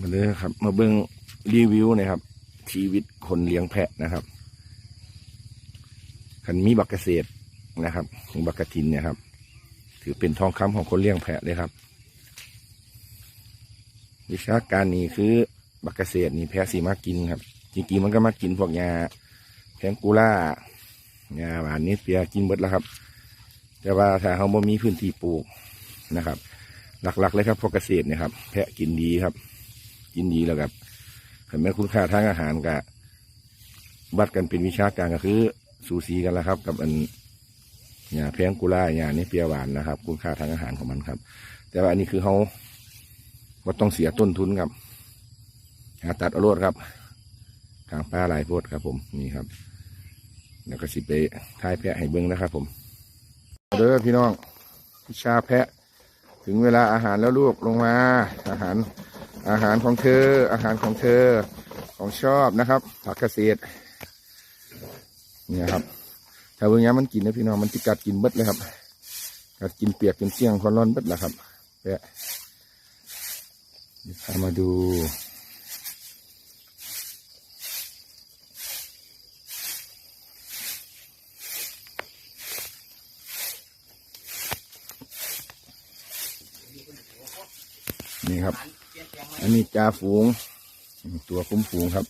มาเลยครับ มาเบิ่งรีวิวนะครับ ชีวิตคนเลี้ยงแพะนะครับคันมีบักเกษตรนะครับถึงบักกะทินเนี่ยครับ ถือเป็นทองคำของคนเลี้ยงแพะเลยครับ วิชาการนี้คือบักเกษตรนี่แพะสีมากินครับ จริงๆมันก็มากินพวกยาแพงกูล่ายาหวานนี้เปียกินเบิดแล้วครับ แต่ว่าถ้าเขาบ่มีพื้นที่ปลูกนะครับ หลักๆเลยครับพวกเกษตรเนี่ยครับ แพะกินดีครับ กินดีแล้วครับเห็นไหมคุณค่าทางอาหารกะวัดกันเป็นวิชาการก็คือ สูสีกันแล้วครับ กับอันยาแพงกุล่ายานี่เปียหวานนะครับ คุณค่าทางอาหารของมันครับ แต่ว่าอันนี้คือเขาว่าต้องเสียต้นทุนครับหาตัดเอาโลดครับทางปลาลายโพดครับผมนี่ครับ แล้วก็สิไปทายแพะให้เบิ้งนะครับผมเด้อพี่น้องวิชาแพะ ถึงเวลาอาหารแล้วลูกลงมาอาหาร อาหารของเธอ อาหารของเธอ ของชอบนะครับ ผักเกษตรเนี่ยครับถ้าเบิ่งย้มันกินนะพี่น้อง มันจะกัดกินเบิดเลยครับ กัดกินเปียกกินเสี่ยงคนร้อนเบิดแหละครับแปะเดี๋ยวพามาดู นี่ครับ อันนี้จ่าฝูง ตัวคุ้มฝูงครับ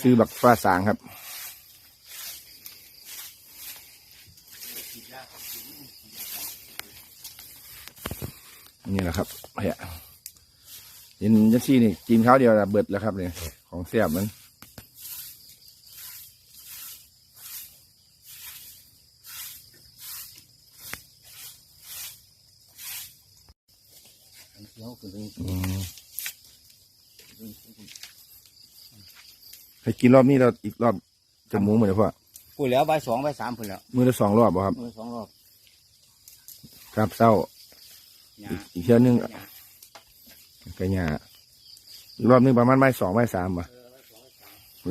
ซื้อบักฟ้าสางครับนี่แหละครับเฮ้ยกินยันซี่นี่กินข้าวเดียวละเบิดแล้วครับเนี่ยของเสียบมันอืม ให้กินรอบนี้เราอีกรอบจะหมูเหมือนเดิมพ่อพูดแล้วใบสองใบสามพูดแล้วมือละสองรอบบ่ครับมือสองรอบครับเศร้าหยาอีกอีกเที่ยวหนึงหยาก็ยาอีกรอบหนึงประมาณใบสองใบสามบ่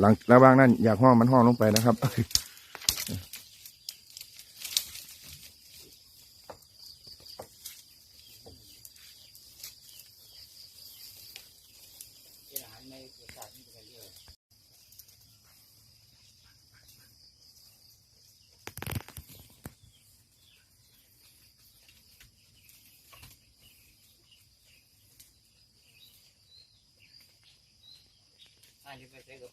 หลังระหว่างนั้นอยากห้องมันห้องลงไปนะครับ อาหารในประสาทนี่เป็นเรื่องอันนี้ไปใช้กับ